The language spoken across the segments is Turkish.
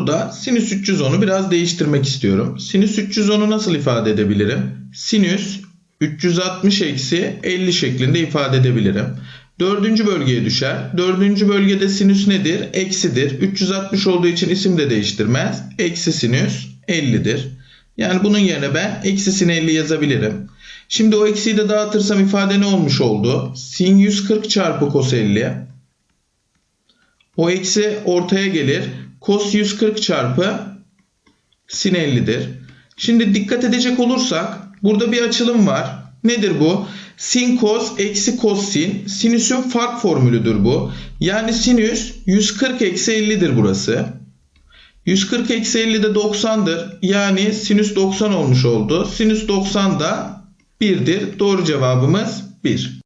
burada sinüs 310'u biraz değiştirmek istiyorum. Sinüs 310'u nasıl ifade edebilirim? Sinüs 360 eksi 50 şeklinde ifade edebilirim. Dördüncü bölgeye düşer. Dördüncü bölgede sinüs nedir? Eksidir. 360 olduğu için isim de değiştirmez. Eksi sinüs 50'dir. Yani bunun yerine ben eksi sin 50 yazabilirim. Şimdi o eksiyi de dağıtırsam ifade ne olmuş oldu? Sin 140 çarpı cos 50. O eksi ortaya gelir. Cos 140 çarpı sin 50'dir. Şimdi dikkat edecek olursak burada bir açılım var. Nedir bu? Sin cos eksi cos sin. Sinüsün fark formülüdür bu. Yani sinüs 140 eksi 50'dir burası. 140 eksi 50 de 90'dır. Yani sinüs 90 olmuş oldu. Sinüs 90 da 1'dir. Doğru cevabımız 1.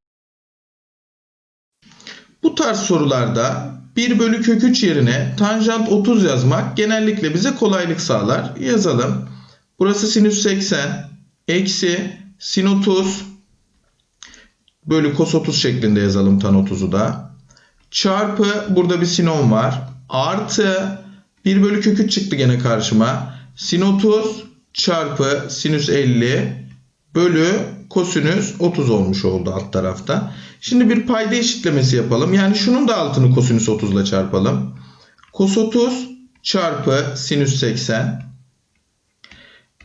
Bu tarz sorularda 1 bölü kök 3 yerine tanjant 30 yazmak genellikle bize kolaylık sağlar. Yazalım. Burası sinüs 80 eksi sin 30 bölü kos 30 şeklinde yazalım tan 30'u da. Çarpı burada bir sin 10 var. Artı 1 bölü kök 3 çıktı gene karşıma. Sin 30 çarpı sinüs 50 bölü kosinüs 30 olmuş oldu alt tarafta. Şimdi bir payda eşitlemesi yapalım. Yani şunun da altını kosinüs 30 ile çarpalım. Kos 30 çarpı sinüs 80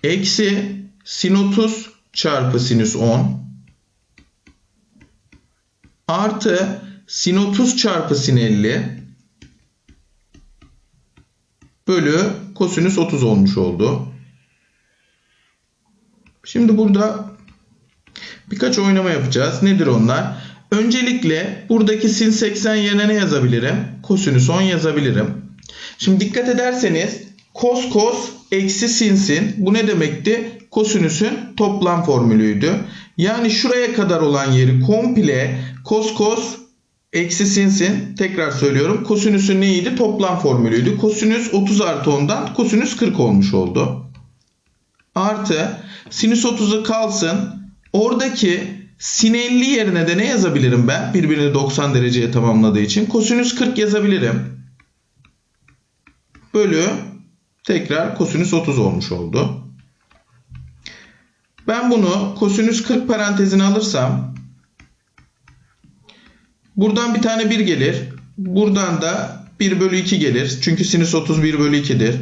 eksi sin 30 çarpı sinüs 10 artı sin 30 çarpı sin 50 bölü kosinüs 30 olmuş oldu. Şimdi burada birkaç oynama yapacağız. Nedir onlar? Öncelikle buradaki sin 80 yerine ne yazabilirim? Kosinüs 10 yazabilirim. Şimdi dikkat ederseniz kos kos eksi sin sin. Bu ne demekti? Kosinüsün toplam formülüydü. Yani şuraya kadar olan yeri komple kos kos eksi sin sin. Tekrar söylüyorum. Kosinüsün neydi? Toplam formülüydü. Kosinüs 30 artı 10'dan kosinüs 40 olmuş oldu. Artı sinüs 30'u kalsın. Oradaki sin 50 yerine de ne yazabilirim ben? Birbirini 90 dereceye tamamladığı için. Kosinüs 40 yazabilirim. Bölü tekrar kosinüs 30 olmuş oldu. Ben bunu kosinüs 40 parantezine alırsam buradan bir tane 1 gelir. Buradan da 1 bölü 2 gelir. Çünkü sinüs 30 1 bölü 2'dir.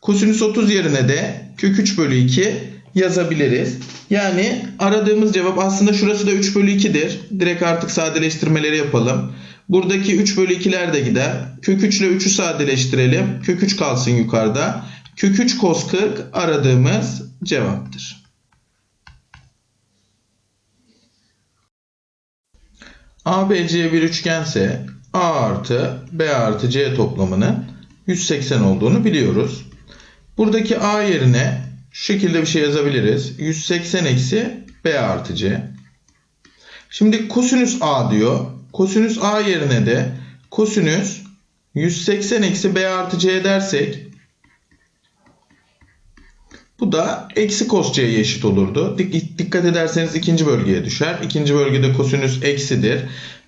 Kosinüs 30 yerine de kök 3 bölü 2 yazabiliriz. Yani aradığımız cevap aslında şurası da 3 bölü 2'dir. Direkt artık sadeleştirmeleri yapalım. Buradaki 3 bölü 2'ler de gider. Kök 3 ile 3'ü sadeleştirelim. Kök 3 kalsın yukarıda. Kök 3 cos 40 aradığımız cevaptır. ABC bir üçgense A artı B artı C toplamının 180 olduğunu biliyoruz. Buradaki A yerine şu şekilde bir şey yazabiliriz. 180 eksi B artı C. Şimdi kosinüs A diyor. Kosinüs A yerine de kosinüs 180 eksi B artı C dersek bu da eksi cos C'ye eşit olurdu. Dikkat ederseniz ikinci bölgeye düşer. İkinci bölgede kosinüs eksidir.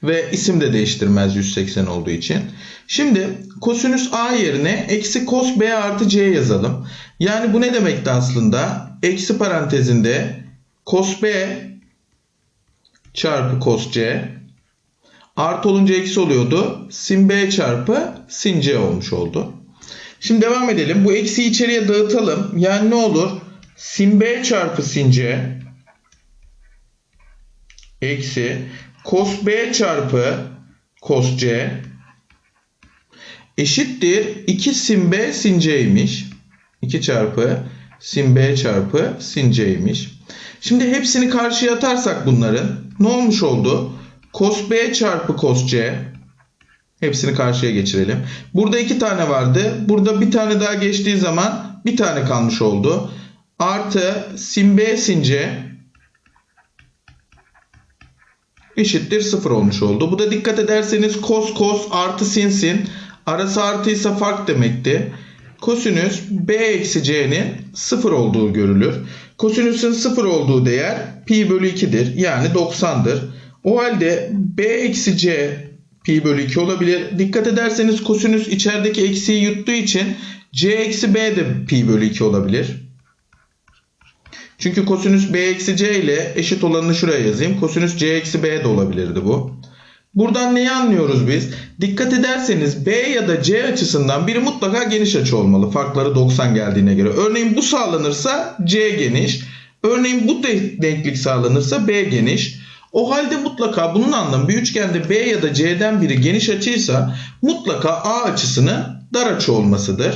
Ve isim de değiştirmez 180 olduğu için. Şimdi kosinüs A yerine eksi cos B artı C yazalım. Yani bu ne demekti aslında? Eksi parantezinde cos B çarpı cos C artı olunca eksi oluyordu. Sin B çarpı sin C olmuş oldu. Şimdi devam edelim. Bu eksiği içeriye dağıtalım. Yani ne olur? Sin B çarpı sin C eksi cos B çarpı cos C eşittir 2 sin B sin C'ymiş. 2 çarpı sin B çarpı sin C'ymiş. Şimdi hepsini karşıya atarsak bunların ne olmuş oldu? Cos B çarpı cos C Hepsini karşıya geçirelim. Burada iki tane vardı. Burada bir tane daha geçtiği zaman bir tane kalmış oldu. Artı sin B sin C eşittir 0 olmuş oldu. Bu da dikkat ederseniz cos cos artı sin sin arası artıysa fark demekti. Kosinüs B eksi C'nin 0 olduğu görülür. Kosinüsün 0 olduğu değer pi bölü 2'dir. Yani 90'dır. O halde B eksi C pi bölü 2 olabilir. Dikkat ederseniz kosinüs içerideki eksiği yuttuğu için C eksi B de pi bölü 2 olabilir. Çünkü kosinüs B eksi C ile eşit olanını şuraya yazayım. Kosinüs C eksi B de olabilirdi bu. Buradan neyi anlıyoruz biz? Dikkat ederseniz B ya da C açısından biri mutlaka geniş açı olmalı. Farkları 90 geldiğine göre. Örneğin bu sağlanırsa C geniş. Örneğin bu de- denklik sağlanırsa B geniş. O halde mutlaka bunun anlamı bir üçgende B ya da C'den biri geniş açıysa mutlaka A açısının dar açı olmasıdır.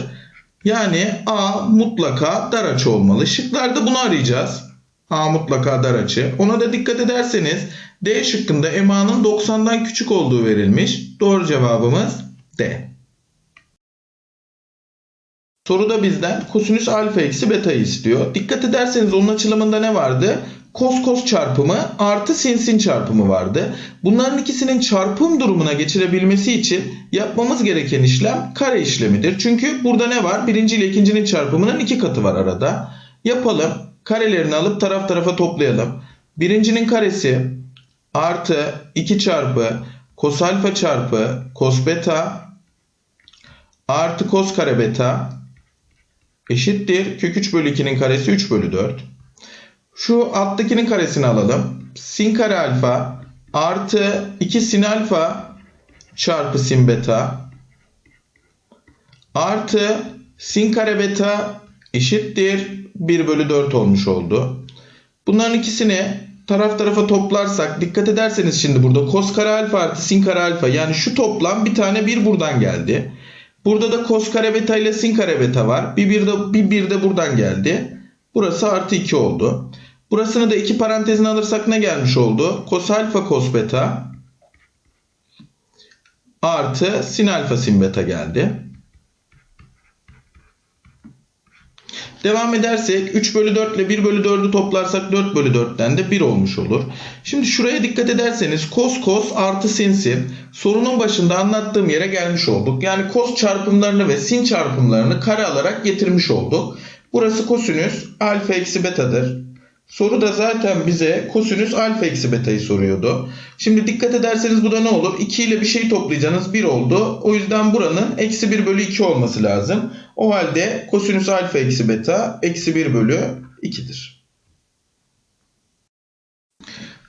Yani A mutlaka dar açı olmalı. Şıklarda bunu arayacağız. A mutlaka dar açı. Ona da dikkat ederseniz D şıkkında EMA'nın 90'dan küçük olduğu verilmiş. Doğru cevabımız D. Soruda bizden kosinüs alfa eksi beta'yı istiyor. Dikkat ederseniz onun açılımında ne vardı? Kos kos çarpımı artı sin çarpımı vardı. Bunların ikisinin çarpım durumuna geçirebilmesi için yapmamız gereken işlem kare işlemidir. Çünkü burada ne var? Birinci ile ikincinin çarpımının iki katı var arada. Yapalım. Karelerini alıp taraf tarafa toplayalım. Birincinin karesi artı 2 çarpı kos alfa çarpı kos beta artı kos kare beta eşittir kök 3 bölü 2'nin karesi 3 bölü 4. Şu alttakinin karesini alalım. Sin kare alfa artı 2 sin alfa çarpı sin beta artı sin kare beta eşittir 1 bölü 4 olmuş oldu. Bunların ikisini taraf tarafa toplarsak dikkat ederseniz şimdi burada kos kare alfa artı sin kare alfa yani şu toplam bir tane bir buradan geldi. Burada da kos kare beta ile sin kare beta var. Bir bir de, bir bir de buradan geldi. Burası artı 2 oldu. Burasını da iki parantezine alırsak ne gelmiş oldu? Kos alfa kos beta artı sin alfa sin beta geldi. Devam edersek 3 bölü 4 ile 1 bölü 4'ü toplarsak 4 bölü 4'ten de 1 olmuş olur. Şimdi şuraya dikkat ederseniz kos kos artı sin sin sorunun başında anlattığım yere gelmiş olduk. Yani kos çarpımlarını ve sin çarpımlarını kare alarak getirmiş olduk. Burası kosinüs alfa eksi betadır. Soru da zaten bize kosinüs alfa eksi beta'yı soruyordu. Şimdi dikkat ederseniz bu da ne olur? 2 ile bir şey toplayacaksınız 1 oldu. O yüzden buranın eksi 1 bölü 2 olması lazım. O halde kosinüs alfa eksi beta eksi 1 bölü 2'dir.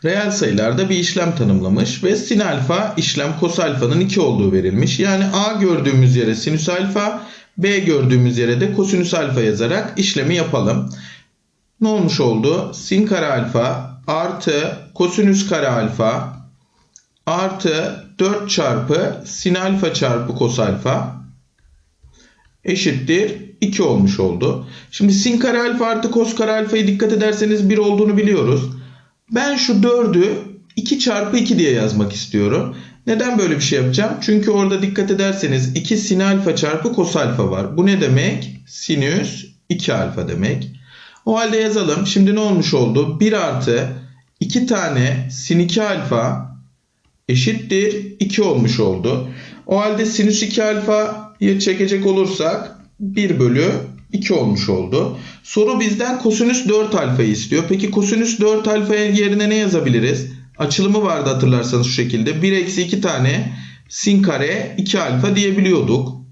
Reel sayılarda bir işlem tanımlamış ve sin alfa işlem kos alfanın 2 olduğu verilmiş. Yani A gördüğümüz yere sinüs alfa, B gördüğümüz yere de kosinüs alfa yazarak işlemi yapalım. Ne olmuş oldu? Sin kare alfa artı kosinüs kare alfa artı 4 çarpı sin alfa çarpı kos alfa eşittir 2 olmuş oldu. Şimdi sin kare alfa artı kos kare alfayı dikkat ederseniz 1 olduğunu biliyoruz. Ben şu 4'ü 2 çarpı 2 diye yazmak istiyorum. Neden böyle bir şey yapacağım? Çünkü orada dikkat ederseniz 2 sin alfa çarpı kos alfa var. Bu ne demek? Sinüs 2 alfa demek. O halde yazalım. Şimdi ne olmuş oldu? 1 artı 2 tane sin 2 alfa eşittir 2 olmuş oldu. O halde sinüs 2 alfayı çekecek olursak 1 bölü 2 olmuş oldu. Soru bizden kosinüs 4 alfayı istiyor. Peki kosinüs 4 alfa yerine ne yazabiliriz? Açılımı vardı hatırlarsanız şu şekilde. 1 eksi 2 tane sin kare 2 alfa diyebiliyorduk.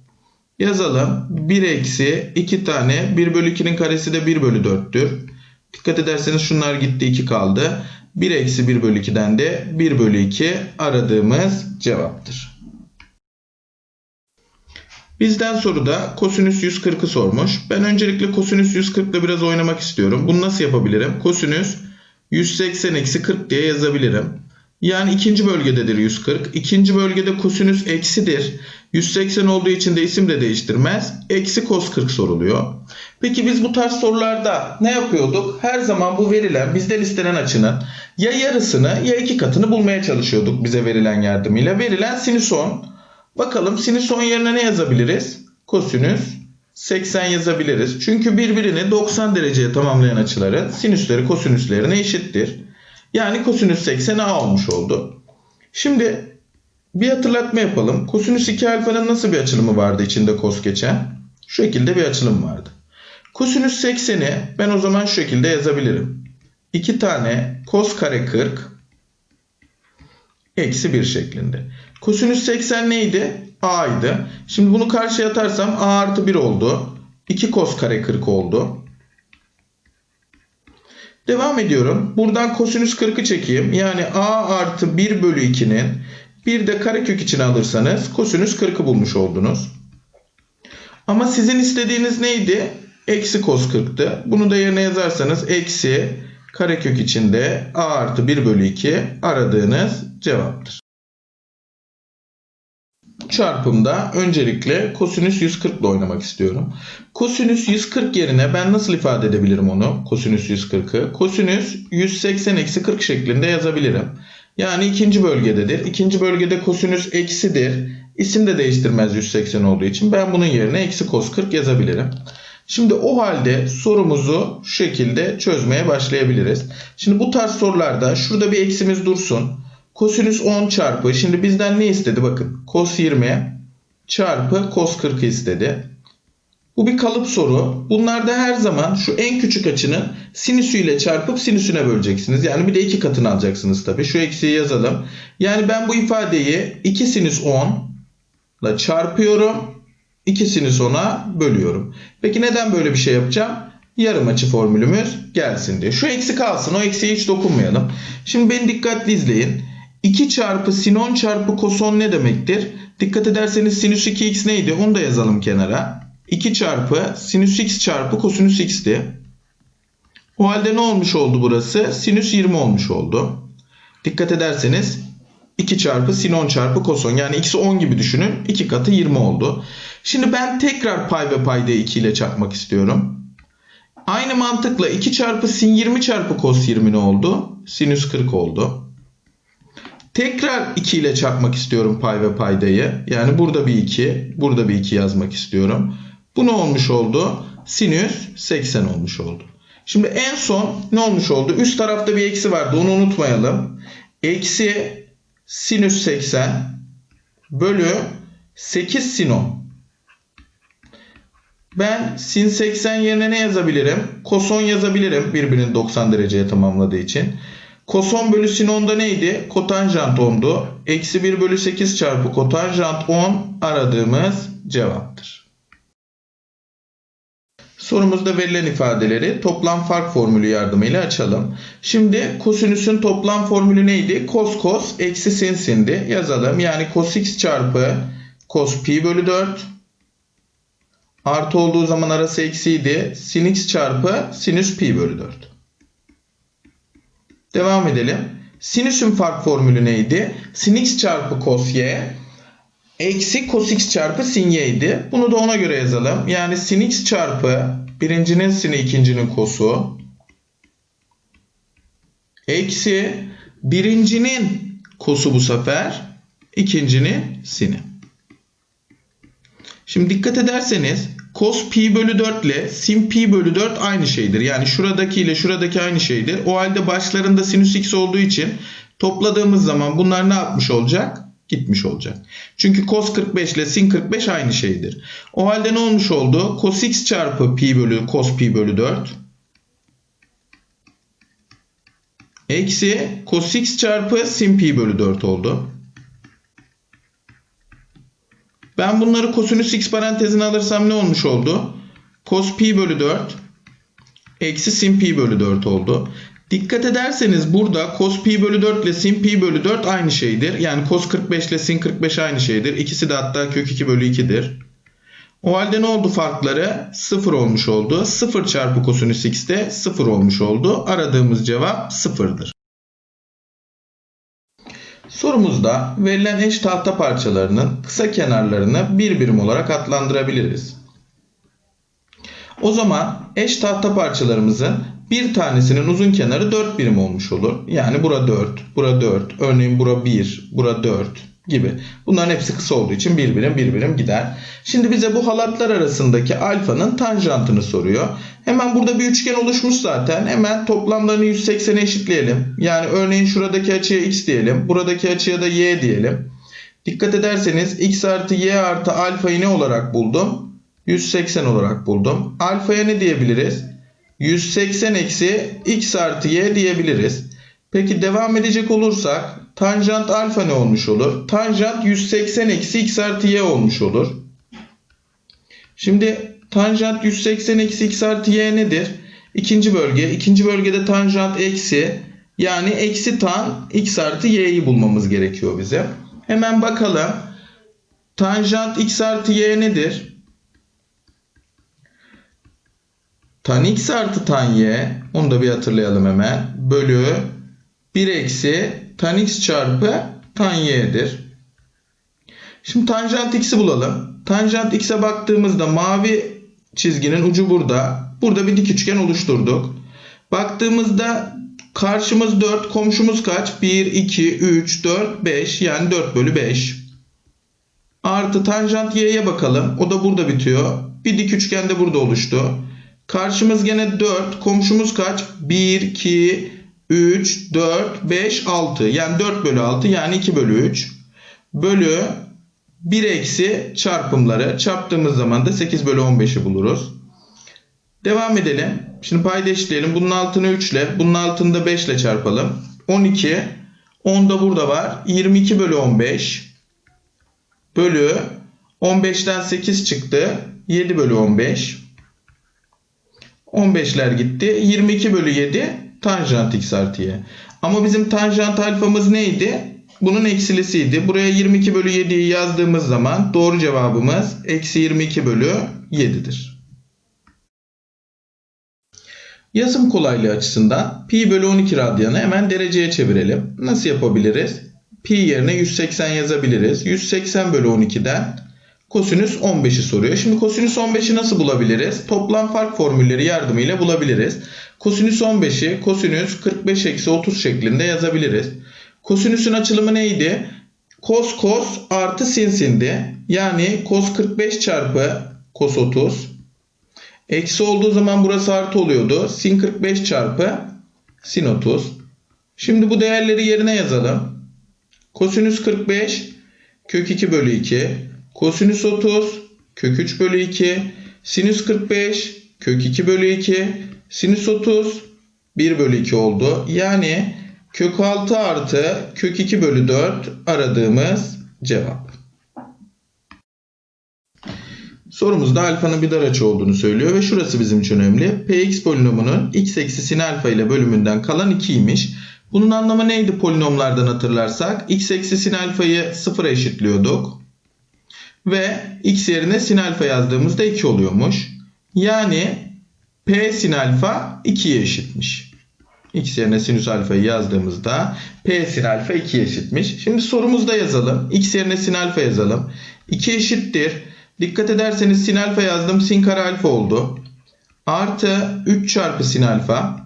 Yazalım. 1 eksi 2 tane 1 bölü 2'nin karesi de 1 bölü 4'tür. Dikkat ederseniz şunlar gitti 2 kaldı. 1 eksi 1 bölü 2'den de 1 bölü 2 aradığımız cevaptır. Bizden soruda kosinüs 140'ı sormuş. Ben öncelikle kosinüs 140 ile biraz oynamak istiyorum. Bunu nasıl yapabilirim? Kosinüs 180 eksi 40 diye yazabilirim. Yani ikinci bölgededir 140. İkinci bölgede kosinüs eksidir. 180 olduğu için de isim de değiştirmez. Eksi kos 40 soruluyor. Peki biz bu tarz sorularda ne yapıyorduk? Her zaman bu verilen bizden istenen açının ya yarısını ya iki katını bulmaya çalışıyorduk bize verilen yardımıyla. Verilen sinüs 10. Bakalım sinüs 10 yerine ne yazabiliriz? Kosinüs 80 yazabiliriz. Çünkü birbirini 90 dereceye tamamlayan açıların sinüsleri kosinüslerine eşittir. Yani kosinüs 80 A olmuş oldu. Şimdi bir hatırlatma yapalım. Kosinüs 2 alfanın nasıl bir açılımı vardı içinde kos geçen? Şu şekilde bir açılım vardı. Kosinüs 80'i ben o zaman şu şekilde yazabilirim. 2 tane kos kare 40 eksi 1 şeklinde. Kosinüs 80 neydi? A'ydı. Şimdi bunu karşıya atarsam a artı 1 oldu. 2 kos kare 40 oldu. Devam ediyorum. Buradan kosinüs 40'ı çekeyim. Yani a artı 1 bölü 2'nin bir de karekök içine alırsanız kosinüs 40'ı bulmuş oldunuz. Ama sizin istediğiniz neydi? Eksi kos 40'tı. Bunu da yerine yazarsanız eksi karekök içinde a artı 1 bölü 2 aradığınız cevaptır. Çarpımda öncelikle kosinüs 140 ile oynamak istiyorum. Kosinüs 140 yerine ben nasıl ifade edebilirim onu? Kosinüs 140'ı. Kosinüs 180 eksi 40 şeklinde yazabilirim. Yani ikinci bölgededir. İkinci bölgede kosinüs eksidir. İsim de değiştirmez 180 olduğu için. Ben bunun yerine eksi kos 40 yazabilirim. Şimdi o halde sorumuzu şu şekilde çözmeye başlayabiliriz. Şimdi bu tarz sorularda şurada bir eksimiz dursun. Kosinüs 10 çarpı. Şimdi bizden ne istedi? Bakın kos 20 çarpı kos 40 istedi. Bu bir kalıp soru. Bunlarda her zaman şu en küçük açının sinüsüyle çarpıp sinüsüne böleceksiniz. Yani bir de iki katını alacaksınız tabii. Şu eksiği yazalım. Yani ben bu ifadeyi 2 sinüs 10 ile çarpıyorum. 2 sinüs 10'a bölüyorum. Peki neden böyle bir şey yapacağım? Yarım açı formülümüz gelsin diye. Şu eksi kalsın. O eksiğe hiç dokunmayalım. Şimdi beni dikkatli izleyin. 2 çarpı sin 10 çarpı kos 10 ne demektir? Dikkat ederseniz sinüs 2x neydi? Onu da yazalım kenara. 2 çarpı sinüs x çarpı kosinüs x'ti. O halde ne olmuş oldu burası? Sinüs 20 olmuş oldu. Dikkat ederseniz 2 çarpı sin 10 çarpı kos 10. Yani x'i 10 gibi düşünün. 2 katı 20 oldu. Şimdi ben tekrar pay ve paydayı 2 ile çarpmak istiyorum. Aynı mantıkla 2 çarpı sin 20 çarpı kos 20 ne oldu? Sinüs 40 oldu. Tekrar 2 ile çarpmak istiyorum pay ve paydayı. Yani burada bir 2, burada bir 2 yazmak istiyorum. Bu ne olmuş oldu? Sinüs 80 olmuş oldu. Şimdi en son ne olmuş oldu? Üst tarafta bir eksi vardı. Onu unutmayalım. Eksi sinüs 80 bölü 8 sin 10. Ben sin 80 yerine ne yazabilirim? Koson yazabilirim birbirini 90 dereceye tamamladığı için. Koson bölü sin 10'da neydi? Kotanjant 10'du. Eksi 1 bölü 8 çarpı kotanjant 10 aradığımız cevaptır. Sorumuzda verilen ifadeleri toplam fark formülü yardımıyla açalım. Şimdi kosinüsün toplam formülü neydi? Kos kos eksi sin sindi. Yazalım. Yani cos x çarpı cos pi bölü 4 artı olduğu zaman arası eksiydi. Sin x çarpı sinüs pi bölü 4. Devam edelim. Sinüsün fark formülü neydi? Sin x çarpı cos y eksi cos x çarpı sin y idi. Bunu da ona göre yazalım. Yani sin x çarpı birincinin sini ikincinin kosu eksi birincinin kosu bu sefer ikincinin sini. Şimdi dikkat ederseniz cos pi bölü 4 ile sin pi bölü 4 aynı şeydir. Yani şuradaki ile şuradaki aynı şeydir. O halde başlarında sinüs x olduğu için topladığımız zaman bunlar ne yapmış olacak? Gitmiş olacak. Çünkü cos 45 ile sin 45 aynı şeydir. O halde ne olmuş oldu? Cos x çarpı pi bölü cos pi bölü 4 eksi cos x çarpı sin pi bölü 4 oldu. Ben bunları kosinüs x parantezine alırsam ne olmuş oldu? Cos pi bölü 4 eksi sin pi bölü 4 oldu. Dikkat ederseniz burada cos pi bölü 4 ile sin pi bölü 4 aynı şeydir. Yani cos 45 ile sin 45 aynı şeydir. İkisi de hatta kök 2 bölü 2'dir. O halde ne oldu farkları? 0 olmuş oldu. 0 çarpı kosinüs x de 0 olmuş oldu. Aradığımız cevap 0'dır. Sorumuzda verilen eş tahta parçalarının kısa kenarlarını bir birim olarak adlandırabiliriz. O zaman eş tahta parçalarımızın bir tanesinin uzun kenarı 4 birim olmuş olur. Yani bura 4, bura 4, örneğin bura 1, bura 4 gibi. Bunların hepsi kısa olduğu için bir birim bir birim gider. Şimdi bize bu halatlar arasındaki alfanın tanjantını soruyor. Hemen burada bir üçgen oluşmuş zaten. Hemen toplamlarını 180'e eşitleyelim. Yani örneğin şuradaki açıya x diyelim. Buradaki açıya da y diyelim. Dikkat ederseniz x artı y artı alfayı ne olarak buldum? 180 olarak buldum. Alfaya ne diyebiliriz? 180 eksi x artı y diyebiliriz. Peki devam edecek olursak tanjant alfa ne olmuş olur? Tanjant 180 eksi x artı y olmuş olur. Şimdi tanjant 180 eksi x artı y nedir? İkinci bölge. İkinci bölgede tanjant eksi yani eksi tan x artı y'yi bulmamız gerekiyor bize. Hemen bakalım. Tanjant x artı y nedir? Tan x artı tan y onu da bir hatırlayalım hemen. Bölü 1 eksi tan x çarpı tan y'dir. Şimdi tanjant x'i bulalım. Tanjant x'e baktığımızda mavi çizginin ucu burada. Burada bir dik üçgen oluşturduk. Baktığımızda karşımız 4, komşumuz kaç? 1, 2, 3, 4, 5 yani 4 bölü 5. Artı tanjant y'ye bakalım. O da burada bitiyor. Bir dik üçgen de burada oluştu. Karşımız gene 4. Komşumuz kaç? 1, 2, 3, 4, 5, 6. Yani 4 bölü 6 yani 2 bölü 3. Bölü 1 eksi çarpımları. Çarptığımız zaman da 8 bölü 15'i buluruz. Devam edelim. Şimdi payda eşitleyelim. Bunun altını 3 ile, bunun altını da 5 ile çarpalım. 12. 10 da burada var. 22 bölü 15. Bölü 15'ten 8 çıktı. 7 bölü 15. 15'ler gitti. 22 bölü 7 tanjant x artı y. Ama bizim tanjant alfamız neydi? Bunun eksilisiydi. Buraya 22 bölü 7'yi yazdığımız zaman doğru cevabımız eksi 22 bölü 7'dir. Yazım kolaylığı açısından pi bölü 12 radyanı hemen dereceye çevirelim. Nasıl yapabiliriz? Pi yerine 180 yazabiliriz. 180 bölü 12'den kosinüs 15'i soruyor. Şimdi kosinüs 15'i nasıl bulabiliriz? Toplam fark formülleri yardımıyla bulabiliriz. Kosinüs 15'i kosinüs 45 eksi 30 şeklinde yazabiliriz. Kosinüsün açılımı neydi? Kos kos artı sin sindi. Yani kos 45 çarpı kos 30. Eksi olduğu zaman burası artı oluyordu. Sin 45 çarpı sin 30. Şimdi bu değerleri yerine yazalım. Kosinüs 45 kök 2 bölü 2. Kosinüs 30 kök 3 bölü 2. Sinüs 45 kök 2 bölü 2. Sinüs 30 1 bölü 2 oldu. Yani kök 6 artı kök 2 bölü 4 aradığımız cevap. Sorumuzda alfanın bir dar açı olduğunu söylüyor ve şurası bizim için önemli. Px polinomunun x eksi sin alfa ile bölümünden kalan 2'ymiş. Bunun anlamı neydi polinomlardan hatırlarsak? x eksi sin alfayı 0'a eşitliyorduk. Ve x yerine sin alfa yazdığımızda 2 oluyormuş. Yani p sin alfa 2'ye eşitmiş. x yerine sinüs alfayı yazdığımızda p sin alfa 2'ye eşitmiş. Şimdi sorumuzda yazalım. x yerine sin alfa yazalım. 2 eşittir. Dikkat ederseniz sin alfa yazdım. Sin kare alfa oldu. Artı 3 çarpı sin alfa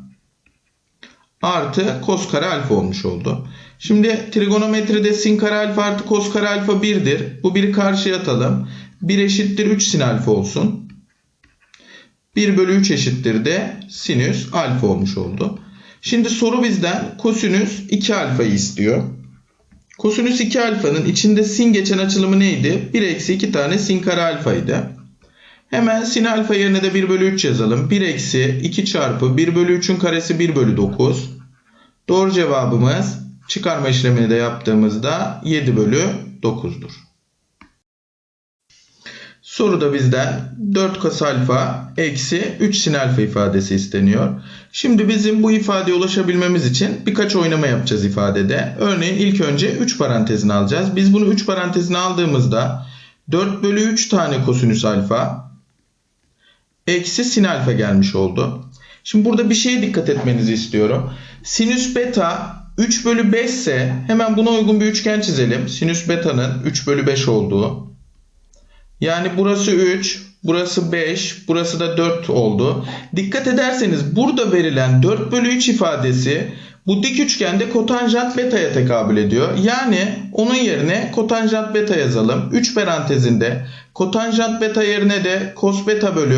artı kos kare alfa olmuş oldu. Şimdi trigonometride sin kare alfa artı kos kare alfa 1'dir. Bu biri karşıya atalım. 1 eşittir 3 sin alfa olsun. 1 bölü 3 eşittir de sinüs alfa olmuş oldu. Şimdi soru bizden kosinüs 2 alfayı istiyor. Kosinüs 2 alfanın içinde sin geçen açılımı neydi? 1 eksi 2 tane sin kare alfaydı. Hemen sin alfa yerine de 1 bölü 3 yazalım. 1 eksi 2 çarpı 1 bölü 3'ün karesi 1 bölü 9. Doğru cevabımız çıkarma işlemini de yaptığımızda 7 bölü 9'dur. Soruda bizden 4 kos alfa eksi 3 sin alfa ifadesi isteniyor. Şimdi bizim bu ifadeye ulaşabilmemiz için birkaç oynama yapacağız ifadede. Örneğin ilk önce 3 parantezini alacağız. Biz bunu 3 parantezine aldığımızda 4 bölü 3 tane kosinüs alfa eksi sin alfa gelmiş oldu. Şimdi burada bir şeye dikkat etmenizi istiyorum. Sinüs beta 3 bölü 5 ise hemen buna uygun bir üçgen çizelim. Sinüs beta'nın 3 bölü 5 olduğu. Yani burası 3, burası 5, burası da 4 oldu. Dikkat ederseniz burada verilen 4 bölü 3 ifadesi bu dik üçgende kotanjant beta'ya tekabül ediyor. Yani onun yerine kotanjant beta yazalım. 3 parantezinde kotanjant beta yerine de cos beta bölü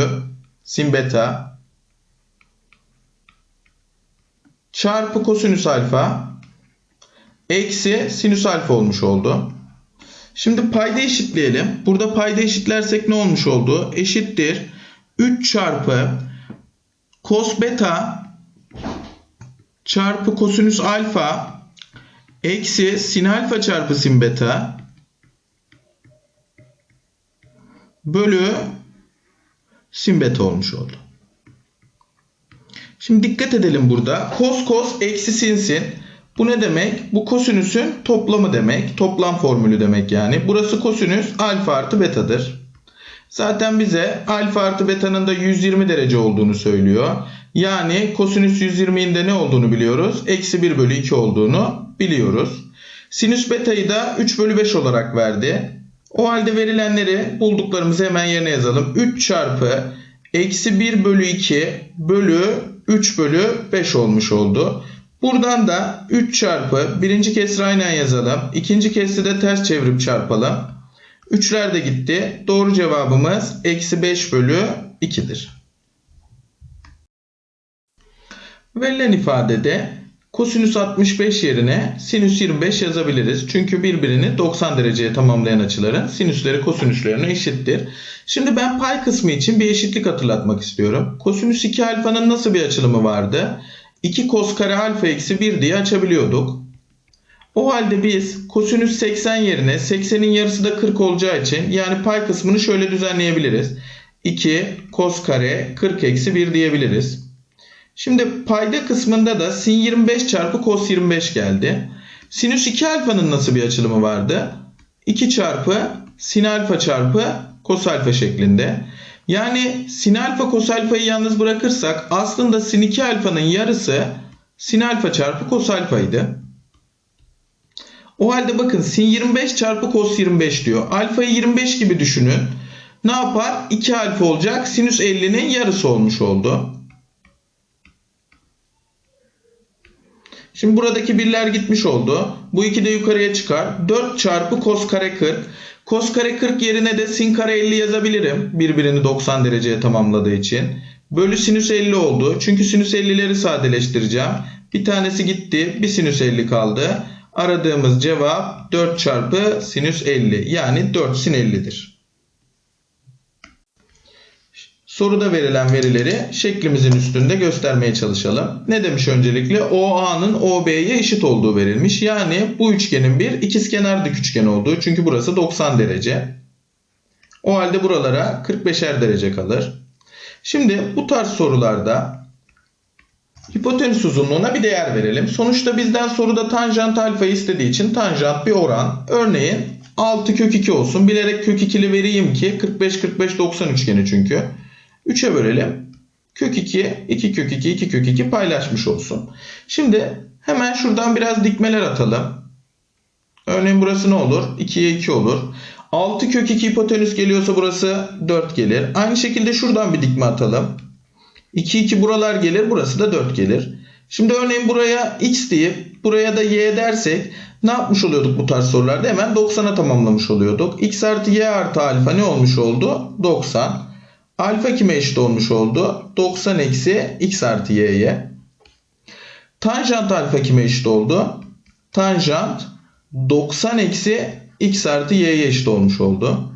sin beta çarpı kosinüs alfa eksi sinüs alfa olmuş oldu. Şimdi payda eşitleyelim. Burada payda eşitlersek ne olmuş oldu? Eşittir 3 çarpı cos beta çarpı kosinüs alfa eksi sin alfa çarpı sin beta bölü sin beta olmuş oldu. Şimdi dikkat edelim burada. Kos kos eksi sin sin. Bu ne demek? Bu kosinüsün toplamı demek. Toplam formülü demek yani. Burası kosinüs alfa artı betadır. Zaten bize alfa artı beta'nın da 120 derece olduğunu söylüyor. Yani kosinüs 120'nin de ne olduğunu biliyoruz. Eksi 1 bölü 2 olduğunu biliyoruz. Sinüs beta'yı da 3 bölü 5 olarak verdi. O halde verilenleri bulduklarımızı hemen yerine yazalım. 3 çarpı eksi 1 bölü 2 bölü 3 bölü 5 olmuş oldu. Buradan da 3 çarpı birinci kesri aynen yazalım. ikinci kesri de ters çevirip çarpalım. 3'ler de gitti. Doğru cevabımız eksi 5 bölü 2'dir. Verilen ifadede kosinüs 65 yerine sinüs 25 yazabiliriz. Çünkü birbirini 90 dereceye tamamlayan açıların sinüsleri kosinüslerine eşittir. Şimdi ben pay kısmı için bir eşitlik hatırlatmak istiyorum. Kosinüs 2 alfanın nasıl bir açılımı vardı? 2 kos kare alfa eksi 1 diye açabiliyorduk. O halde biz kosinüs 80 yerine 80'in yarısı da 40 olacağı için yani pay kısmını şöyle düzenleyebiliriz. 2 kos kare 40 eksi 1 diyebiliriz. Şimdi payda kısmında da sin 25 çarpı kos 25 geldi. Sinüs 2 alfanın nasıl bir açılımı vardı? 2 çarpı sin alfa çarpı kos alfa şeklinde. Yani sin alfa kos alfayı yalnız bırakırsak aslında sin 2 alfanın yarısı sin alfa çarpı kos alfaydı. O halde bakın sin 25 çarpı cos 25 diyor. Alfayı 25 gibi düşünün. Ne yapar? 2 alfa olacak. Sinüs 50'nin yarısı olmuş oldu. Şimdi buradaki birler gitmiş oldu. Bu 2 de yukarıya çıkar. 4 çarpı cos kare 40. Cos kare 40 yerine de sin kare 50 yazabilirim. Birbirini 90 dereceye tamamladığı için. Bölü sinüs 50 oldu. Çünkü sinüs 50'leri sadeleştireceğim. Bir tanesi gitti. Bir sinüs 50 kaldı. Aradığımız cevap 4 çarpı sinüs 50 yani 4 sin 50'dir. Soruda verilen verileri şeklimizin üstünde göstermeye çalışalım. Ne demiş öncelikle? OA'nın OB'ye eşit olduğu verilmiş. Yani bu üçgenin bir ikizkenar dik üçgen olduğu. Çünkü burası 90 derece. O halde buralara 45'er derece kalır. Şimdi bu tarz sorularda Hipotenüs uzunluğuna bir değer verelim. Sonuçta bizden soruda tanjant alfa istediği için tanjant bir oran. Örneğin 6 kök 2 olsun. Bilerek kök 2'li vereyim ki 45 45 90 üçgeni çünkü. 3'e bölelim. Kök 2 2 kök 2 2 kök 2 paylaşmış olsun. Şimdi hemen şuradan biraz dikmeler atalım. Örneğin burası ne olur? 2'ye 2 olur. 6 kök 2 hipotenüs geliyorsa burası 4 gelir. Aynı şekilde şuradan bir dikme atalım. 2 2 buralar gelir. Burası da 4 gelir. Şimdi örneğin buraya x deyip buraya da y dersek ne yapmış oluyorduk bu tarz sorularda? Hemen 90'a tamamlamış oluyorduk. x artı y artı alfa ne olmuş oldu? 90. Alfa kime eşit olmuş oldu? 90 eksi x artı y'ye. Tanjant alfa kime eşit oldu? Tanjant 90 eksi x artı y'ye eşit olmuş oldu.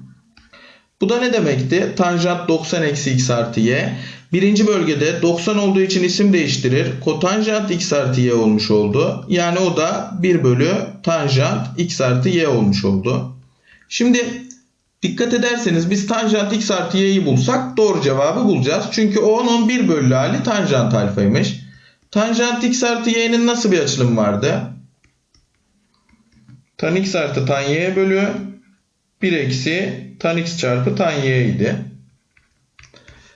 Bu da ne demekti? Tanjant 90 eksi x artı y. Birinci bölgede 90 olduğu için isim değiştirir. Kotanjant x artı y olmuş oldu. Yani o da 1 bölü tanjant x artı y olmuş oldu. Şimdi dikkat ederseniz biz tanjant x artı y'yi bulsak doğru cevabı bulacağız. Çünkü o onun 1 bölü hali tanjant alfaymış. Tanjant x artı y'nin nasıl bir açılımı vardı? Tan x artı tan y bölü 1 eksi tan x çarpı tan y idi.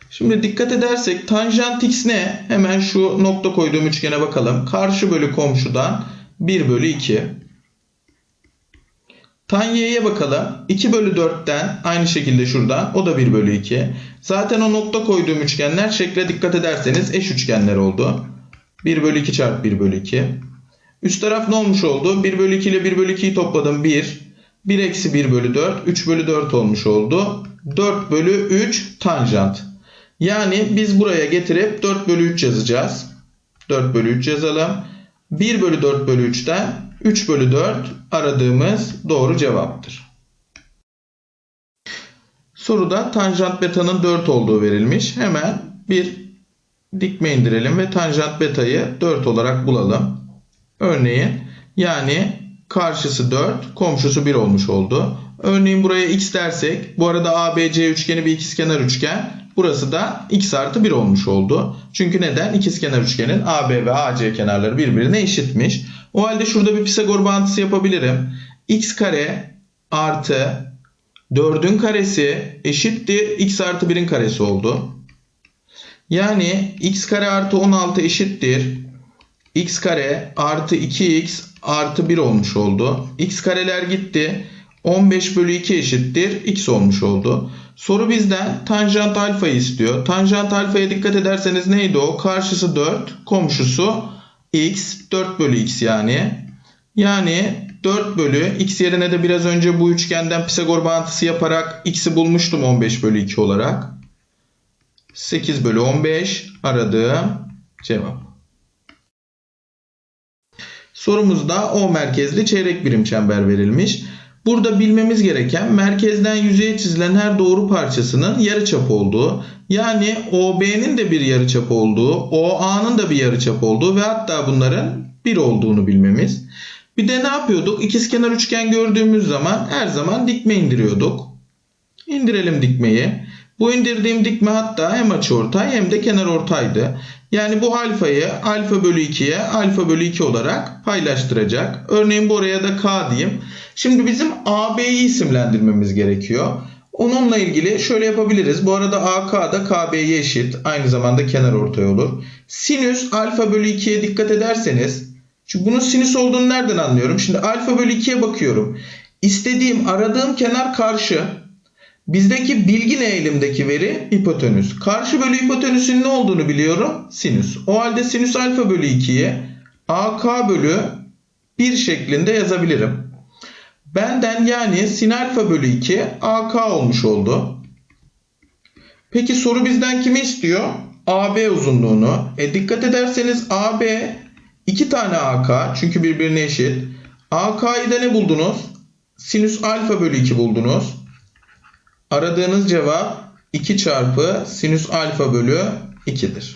Şimdi dikkat edersek tanjant x ne? Hemen şu nokta koyduğum üçgene bakalım. Karşı bölü komşudan 1 bölü 2. Tan y'ye bakalım. 2 bölü 4'ten aynı şekilde şuradan. O da 1 bölü 2. Zaten o nokta koyduğum üçgenler şekle dikkat ederseniz eş üçgenler oldu. 1 bölü 2 çarpı 1 bölü 2. Üst taraf ne olmuş oldu? 1 bölü 2 ile 1 bölü 2'yi topladım. 1. 1 eksi 1 bölü 4. 3 bölü 4 olmuş oldu. 4 bölü 3 tanjant. Yani biz buraya getirip 4 bölü 3 yazacağız. 4 bölü 3 yazalım. 1 bölü 4 bölü 3'ten 3 bölü 4 aradığımız doğru cevaptır. Soruda tanjant beta'nın 4 olduğu verilmiş. Hemen bir dikme indirelim ve tanjant beta'yı 4 olarak bulalım. Örneğin yani karşısı 4, komşusu 1 olmuş oldu. Örneğin buraya x dersek bu arada ABC üçgeni bir ikizkenar üçgen. Burası da x artı 1 olmuş oldu. Çünkü neden? İkizkenar üçgenin AB ve AC kenarları birbirine eşitmiş. O halde şurada bir Pisagor bağıntısı yapabilirim. x kare artı 4'ün karesi eşittir x artı 1'in karesi oldu. Yani x kare artı 16 eşittir. x kare artı 2x artı 1 olmuş oldu. x kareler gitti. 15 bölü 2 eşittir. x olmuş oldu. Soru bizden tanjant alfayı istiyor. Tanjant alfaya dikkat ederseniz neydi o? Karşısı 4, komşusu x. 4 bölü x yani. Yani 4 bölü x yerine de biraz önce bu üçgenden Pisagor bağıntısı yaparak x'i bulmuştum 15 bölü 2 olarak. 8 bölü 15 aradığım cevap. Sorumuzda O merkezli çeyrek birim çember verilmiş. Burada bilmemiz gereken merkezden yüzeye çizilen her doğru parçasının yarıçap olduğu, yani OB'nin de bir yarıçap olduğu, OA'nın da bir yarıçap olduğu ve hatta bunların bir olduğunu bilmemiz. Bir de ne yapıyorduk? İkizkenar üçgen gördüğümüz zaman her zaman dikme indiriyorduk. İndirelim dikmeyi. Bu indirdiğim dikme hatta hem açıortay hem de kenar ortaydı. Yani bu alfayı alfa bölü 2'ye alfa bölü 2 olarak paylaştıracak. Örneğin buraya da k diyeyim. Şimdi bizim AB'yi isimlendirmemiz gerekiyor. Onunla ilgili şöyle yapabiliriz. Bu arada AK da KB'ye eşit. Aynı zamanda kenar ortay olur. Sinüs alfa bölü 2'ye dikkat ederseniz. Çünkü bunun sinüs olduğunu nereden anlıyorum? Şimdi alfa bölü 2'ye bakıyorum. İstediğim, aradığım kenar karşı. Bizdeki bilgi ne elimdeki veri? Hipotenüs. Karşı bölü hipotenüsün ne olduğunu biliyorum? Sinüs. O halde sinüs alfa bölü 2'yi AK bölü 1 şeklinde yazabilirim. Benden yani sin alfa bölü 2 AK olmuş oldu. Peki soru bizden kimi istiyor? AB uzunluğunu. E dikkat ederseniz AB iki tane AK çünkü birbirine eşit. AK'yı da ne buldunuz? Sinüs alfa bölü 2 buldunuz. Aradığınız cevap 2 çarpı sinüs alfa bölü 2'dir.